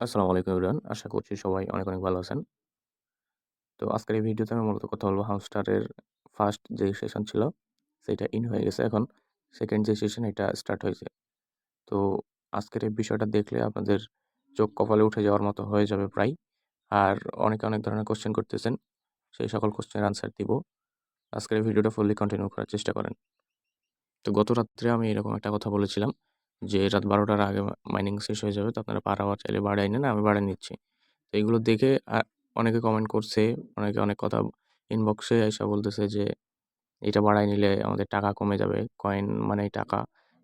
আসসালামু আলাইকুম এভরিওয়ান। আশা করছি সবাই অনেক, অনেক ভালো আছেন। তো আজকের এই ভিডিওতে আমি মূলত কথা বলব হামস্টারের ফার্স্ট যে সেশন ছিল সেটা ইন হয়ে গেছে। এখন সেকেন্ড যে সেশন এটা স্টার্ট হয়েছে। তো আজকের এই বিষয়টা দেখলে আপনাদের চোখ কপালে উঠে যাওয়ার মতো হয়ে যাবে প্রায়। আর অনেকে অনেক ধরনের কোশ্চেন করতেছেন। সেই সকল কোশ্চেনের আনসার দিব। আজকের ভিডিওটা ফুললি কন্টিনিউ করার চেষ্টা করেন। তো গত রাত্রে আমি এরকম একটা কথা বলেছিলাম যে রাত বারোটার আগে মাইনিং শেষ হয়ে যাবে তো আপনারা পার আওয়ার চাইলে বাড়ায় নেন, আমি বাড়ায় নিচ্ছি। তো এগুলো দেখে অনেকে কমেন্ট করছে, অনেকে অনেক কথা ইনবক্সে আইসা বলতেছে যে, "এটা বাড়ায় নিলে আমাদের টাকা কমে যাবে। কয়েন মানে টাকা।"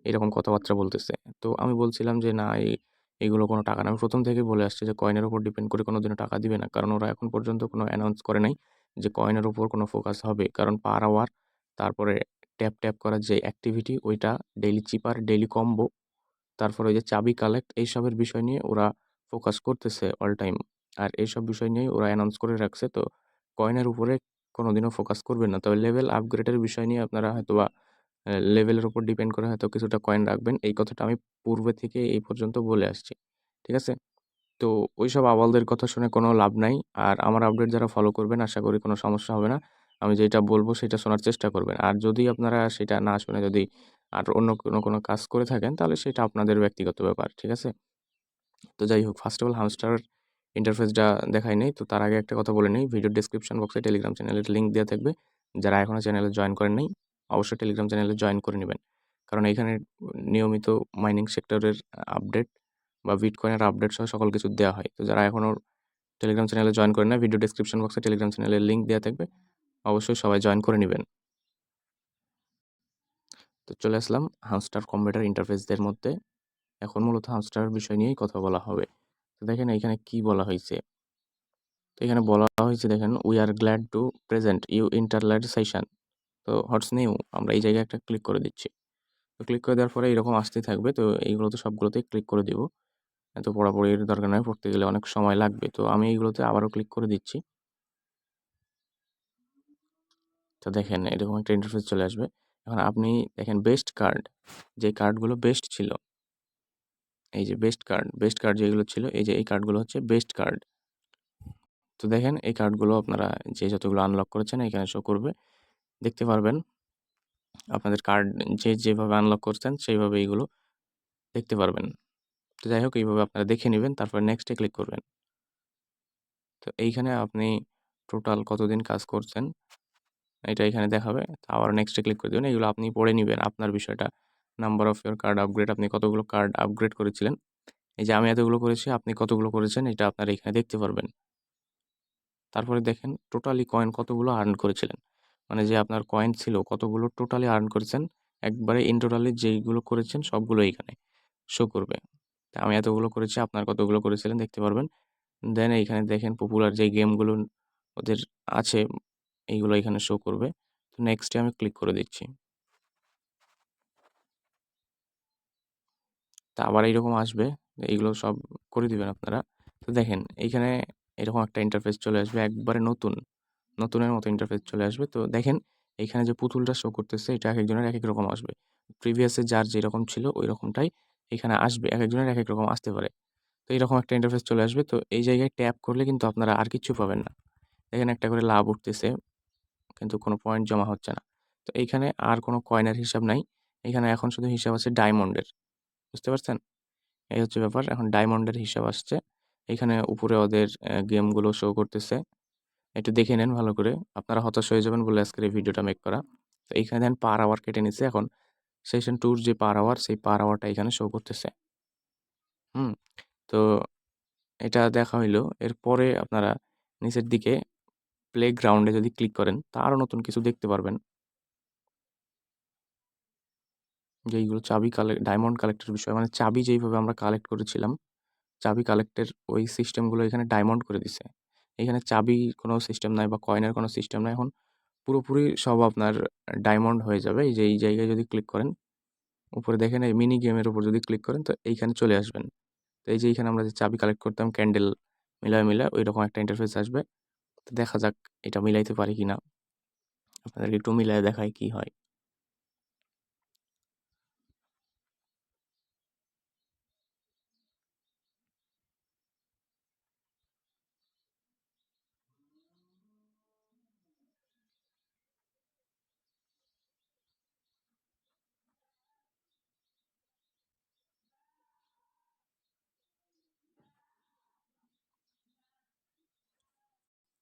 এরকম কথাবার্তা বলতেছে। তো আমি বলছিলাম যে, "না, এই এগুলো কোনো টাকা না।" আমি প্রথম থেকেই বলে আসছি যে, কয়েনের উপর ডিপেন্ড করে কোনো দিনও টাকা দিবে না। কারণ ওরা এখন পর্যন্ত কোনো অ্যানাউন্স করে নাই যে কয়েনের উপর কোনো ফোকাস হবে। কারণ পার আওয়ার তারপরে ট্যাপ, ট্যাপ করার যে অ্যাক্টিভিটি ওইটা ডেইলি চিপার, ডেইলি কম্বো, তারপরে ওই যে চাবি কালেক্ট এইসবের বিষয় নিয়ে ওরা ফোকাস করতেছে অল টাইম। আর এইসব বিষয় নিয়েই ওরা অ্যানাউন্স করে রাখছে। তো কয়েনের উপরে কোনোদিনও ফোকাস করবেন না। তবে লেভেল আপগ্রেডের বিষয় নিয়ে আপনারা হয়তো বা লেভেলের উপর ডিপেন্ড করে হয়তো কিছুটা কয়েন রাখবেন। এই কথাটা আমি পূর্বে থেকে এই পর্যন্ত বলে আসছি। ঠিক আছে? তো ওইসব আবালদের কথা শুনে কোনো লাভ নাই। আর আমার আপডেট যারা ফলো করবেন, আশা করি কোনো সমস্যা হবে না। আমি যেটা বলব সেটা শোনার চেষ্টা করবেন। আর যদি আপনারা সেটা না শুনে যদি আর অন্য কোনো, কোনো কাজ করে থাকেন তাহলে সেটা আপনাদের ব্যক্তিগত ব্যাপার। ঠিক আছে? তো যাই হোক ফার্স্ট অফ অল হামস্টার ইন্টারফেসটা দেখাই নেই তো তার আগে একটা কথা বলে নিই ভিডিও ডেসক্রিপশন বক্সে টেলিগ্রাম চ্যানেলের লিঙ্ক দেওয়া থাকবে। যারা এখনও চ্যানেলে জয়েন করেন নাই, অবশ্যই টেলিগ্রাম চ্যানেলে জয়েন করে নেবেন কারণ এইখানে নিয়মিত মাইনিং সেক্টরের আপডেট বা বিটকয়েনের আপডেট সহ সকল কিছু দেওয়া হয়। তো যারা এখনও টেলিগ্রাম চ্যানেলে জয়েন করেন নাই, ভিডিও ডেসক্রিপশন বক্সে টেলিগ্রাম চ্যানেলের লিঙ্ক দেওয়া থাকবে। অবশ্যই সবাই জয়েন করে নিবেন। তো চলে আসলাম হামস্টার কম্পিউটার ইন্টারফেসদের মধ্যে। এখন মূলত হামস্টার বিষয় নিয়েই কথা বলা হবে। তো দেখেন এইখানে কি বলা হইছে। তো এখানে বলা হয়েছে দেখেন, "we are glad to present you interlude session." তো হোয়াটস নিউ? আমরা এই জায়গায় একটা ক্লিক করে দিচ্ছি। তো ক্লিক করে দেওয়ার পরে এরকম আসতেই থাকবে। তো এইগুলোতে সবগুলোতেই ক্লিক করে দিব। এত পড়াপড়ির দরকার নাই। পড়তে গেলে অনেক সময় লাগবে। তো আমি এইগুলোতে আবারও ক্লিক করে দিচ্ছি। তো দেখেন এরকম একটা ইন্টারফেস চলে আসবে। এখন আপনি দেখেন বেস্ট কার্ড, যে কার্ডগুলো বেস্ট ছিল। এই যে বেস্ট কার্ড, বেস্ট কার্ড যেগুলো ছিল এই যে এই কার্ডগুলো হচ্ছে বেস্ট কার্ড। তো দেখেন এই কার্ডগুলো আপনারা যে যতগুলো আনলক করেছেন এখানে শো করবে। দেখতে পারবেন। আপনাদের কার্ড যে যেভাবে আনলক করছেন সেইভাবে এইগুলো দেখতে পারবেন। তো যাই হোক এইভাবে আপনারা দেখে নিবেন। তারপর নেক্সট ক্লিক করবেন। তো এইখানে আপনি টোটাল কতদিন কাজ করছেন এটা এখানে দেখাবে। আবার নেক্সট ক্লিক করে দিবেন। এগুলো আপনি পড়ে নিবেন আপনার বিষয়টা। Number of your card upgrade আপনি কতগুলো কার্ড আপগ্রেড করেছিলেন। এই যে আমি এতগুলো করেছি, আপনি কতগুলো করেছেন এটা আপনারা এখানে দেখতে পারবেন। তারপরে দেখেন টোটালি কয়েন কতগুলো আর্ন করেছিলেন। মানে যে আপনার কয়েন ছিল কতগুলো টোটালি আর্ন করেছেন। একবারে ইন টোটালি যেইগুলো করেছেন সবগুলো এইখানে শো করবে। তা আমি এতগুলো করেছি, আপনার কতগুলো করেছিলেন দেখতে পারবেন। দেন এইখানে দেখেন পপুলার যে গেমগুলো ওদের আছে এইগুলো এখানে শো করবে। তো নেক্সটে আমি ক্লিক করে দিচ্ছি। তা আবার এইরকম আসবে। এইগুলো সব করে দিবেন আপনারা। তো দেখেন, এইখানে এরকম একটা ইন্টারফেস চলে আসবে, একবারে নতুন। নতুনের মতো ইন্টারফেস চলে আসবে। তো দেখেন এইখানে যে পুতুলটা শো করতেছে, এটা এক একজনের এক এক রকম আসবে। প্রিভিয়াস যার যেরকম ছিল ওই রকমটাই এখানে আসবে। এক একজনের এক এক রকম আসতে পারে। তো এইরকম একটা ইন্টারফেস চলে আসবে। তো এই জায়গায় ট্যাপ করলে কিন্তু আপনারা আর কিচ্ছু পাবেন না। দেখেন একটা করে লাভ উঠতেছে। কিন্তু কোনো পয়েন্ট জমা হচ্ছে না। তো এইখানে আর কোনো কয়েনের হিসাব নাই। এখানে এখন শুধু হিসাব আছে ডায়মন্ডের। বুঝতে পারছেন? এই হচ্ছে ব্যাপার। এখন ডায়মন্ডের হিসাব আসছে। এখানে উপরে ওদের গেমগুলো শো করতেছে। একটু দেখে নেন ভালো করে। আপনারা হতাশ হয়ে যাবেন বলে আজকের এই ভিডিওটা মেক করা। তো এইখানে দেখেন পার আওয়ার কেটে নিছে। এখন সেশন 2 র যে পার আওয়ার সেই পার আওয়ারটা এখানে শো করতেছে। হুম? তো এটা দেখা হইল। এরপরে আপনারা নিচের দিকে প্লেগ্রাউন্ড যদি ক্লিক করেন তা আরও নতুন কিছু দেখতে পারবেন। যেইগুলো চাবি কালে ডায়মন্ড কালেক্টের বিষয় মানে চাবি যেইভাবে আমরা কালেক্ট করেছিলাম, চাবি কালেক্টের ওই সিস্টেমগুলো এখানে ডায়মন্ড করে দিছে। এখানে চাবি কোনো সিস্টেম নাই বা কয়েনের কোনো সিস্টেম নাই। এখন পুরোপুরি সব আপনার ডায়মন্ড হয়ে যাবে। এই যে এই জায়গায় যদি ক্লিক করেন, উপরে দেখেন এই মিনি গেমের উপর যদি ক্লিক করেন তো এইখানে চলে আসবেন। তো এই যে এইখানে আমরা যে চাবি কালেক্ট করতাম ক্যান্ডেল মিলায়, মিলায় ঐরকম একটা ইন্টারফেস আসবে। দেখা যাক এটা মিলাইতে পারি কিনা। আপনাদেরকে একটু মিলাই দেখায় কি হয়।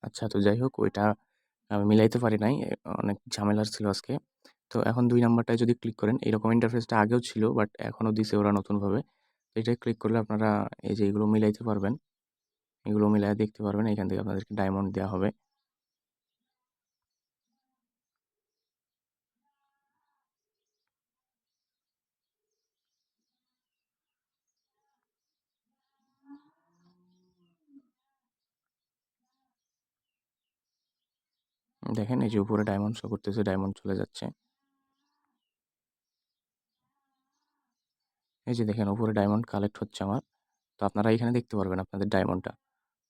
আচ্ছা তো যাই হোক ওইটা আমি মিলাইতে পারি নাই। অনেক ঝামেলার ছিল আজকে। তো এখন দুই নাম্বারটায় যদি ক্লিক করেন, এরকম ইন্টারফেসটা আগেও ছিল বাট এখনও দিছে ওরা নতুনভাবে। তো এটায় ক্লিক করলে আপনারা এই যে এগুলো মিলাইতে পারবেন। এগুলো মিলাই দেখতে পারবেন। এখান থেকে আপনাদেরকে ডায়মন্ড দেওয়া হবে। দেখেন এই যে উপরে ডায়মন্ড শো করতেছে, ডায়মন্ড চলে যাচ্ছে। এই যে দেখেন উপরে ডায়মন্ড কালেক্ট হচ্ছে আমার। তো আপনারা এখানে দেখতে পারবেন আপনাদের ডায়মন্ডটা।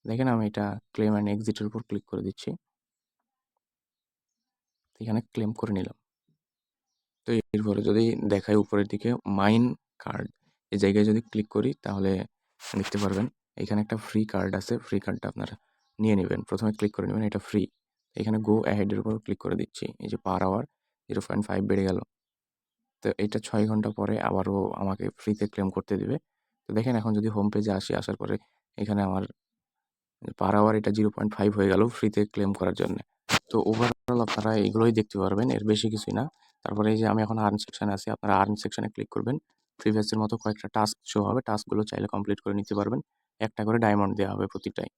দেখেন আমি এটা ক্লেম অ্যান্ড এক্সিটের উপর ক্লিক করে দিচ্ছি। এখানে ক্লেম করে নিলাম। তো এরপরে যদি দেখায় উপরের দিকে মাইন কার্ড এই জায়গায় যদি ক্লিক করি তাহলে দেখতে পারবেন এখানে একটা ফ্রি কার্ড আছে ফ্রি কার্ডটা আপনারা নিয়ে নেবেন প্রথমে ক্লিক করে নেবেন এটা ফ্রি এখানে গো অ্যাহেডের উপর ক্লিক করে দিচ্ছি। এই যে per hour zero point five বেড়ে গেল। তো এটা ছয় ঘণ্টা পরে আবারও আমাকে ফ্রিতে ক্লেম করতে দেবে। তো দেখেন এখন যদি হোম পেজে আসি, আসার পরে এখানে আমার পার আওয়ার এটা জিরো পয়েন্ট ফাইভ হয়ে গেল ফ্রিতে ক্লেম করার জন্য। তো ওভারঅল আপনারা এগুলোই দেখতে পারবেন, এর বেশি কিছুই না। তারপরে এই যে আমি এখন আর্ন সেকশানে আছি, আপনারা আর্ন সেকশানে ক্লিক করবেন। প্রিভিয়াসের মতো কয়েকটা টাস্ক শো হবে টাস্কগুলো চাইলে কমপ্লিট করে নিতে পারবেন। একটা করে ডায়মন্ড দেওয়া হবে প্রতিটাই।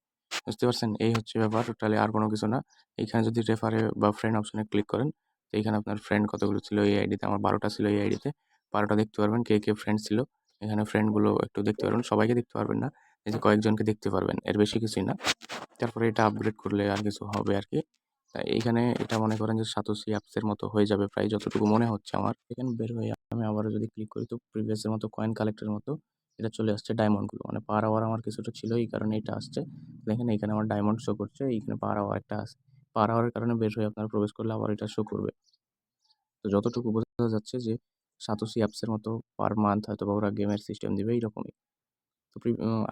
বুঝতে পারছেন? এই হচ্ছে ব্যাপার। টোটালি আর কোনো কিছু না। এইখানে যদি রেফারে বা ফ্রেন্ড অপশনে ক্লিক করেন, তো এইখানে আপনার ফ্রেন্ড কতগুলো ছিল এই আইডিতে আমার বারোটা ছিল এই আইডিতে বারোটা দেখতে পারবেন কে কে ফ্রেন্ড ছিল। এখানে ফ্রেন্ডগুলো একটু দেখতে পারবেন। সবাইকে দেখতে পারবেন না। এই যে কয়েকজনকে দেখতে পারবেন। এর বেশি কিছুই না। তারপরে এটা আপগ্রেড করলে আর কিছু হবে আর কি তাই এইখানে এটা মনে করেন যে সাতোশি অ্যাপসের মতো হয়ে যাবে প্রায় যতটুকু মনে হচ্ছে আমার। এখানে বের হয়ে আমি আবারও যদি ক্লিক করি, তো প্রিভিয়াসের মতো কয়েন কালেক্টের মতো এটা চলে আসছে ডায়মন্ডগুলো মানে পার আওয়ার আমার কিছুটা ছিল এই কারণে এটা আসছে। দেখেন এখানে আমার ডায়মন্ড শো করছে, এইখানে পার আওয়ার একটা আছে পার আওয়ারের কারণে বের হয়ে আপনারা প্রবেশ করলে আবার এটা শো করবে। তো যতটুকু বোঝা যাচ্ছে যে সাতোশি অ্যাপসের মতো পার মান্থ হয়তো বা ওরা গেমের সিস্টেম দিবে এইরকমই। তো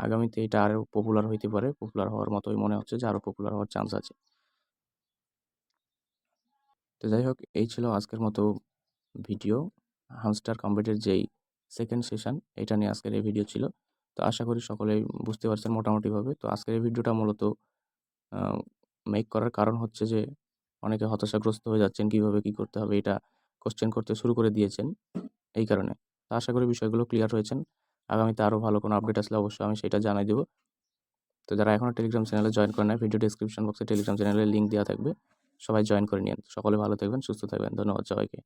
আগামীতে এটা আরও পপুলার হইতে পারে পপুলার হওয়ার মতোই মনে হচ্ছে যে আরও পপুলার হওয়ার চান্স আছে। তো যাই হোক, এই ছিল আজকের মতো ভিডিও হামস্টার কম্পিউটার যেই সেকেন্ড সেশন এটা নিয়ে আজকের এই ভিডিও ছিল। তো আশা করি সকলেই বুঝতে পারছেন মোটামুটিভাবে। তো আজকের এই ভিডিওটা মূলত মেক করার কারণ হচ্ছে যে, অনেকে হতাশাগ্রস্ত হয়ে যাচ্ছেন, কীভাবে কি করতে হবে, এটা কোশ্চেন করতে শুরু করে দিয়েছেন এই কারণে। তো আশা করি বিষয়গুলো ক্লিয়ার হয়েছেন। আগামীতে আরও ভালো কোনো আপডেট আসলে অবশ্যই আমি সেটা জানাই দেবো। তো যারা এখনও টেলিগ্রাম চ্যানেলে জয়েন করেন না ভিডিও ডিসক্রিপশন বক্সে টেলিগ্রাম চ্যানেলের লিঙ্ক দেওয়া থাকবে। সবাই জয়েন করে নিন সকলে ভালো থাকবেন, সুস্থ থাকবেন। ধন্যবাদ সবাইকে।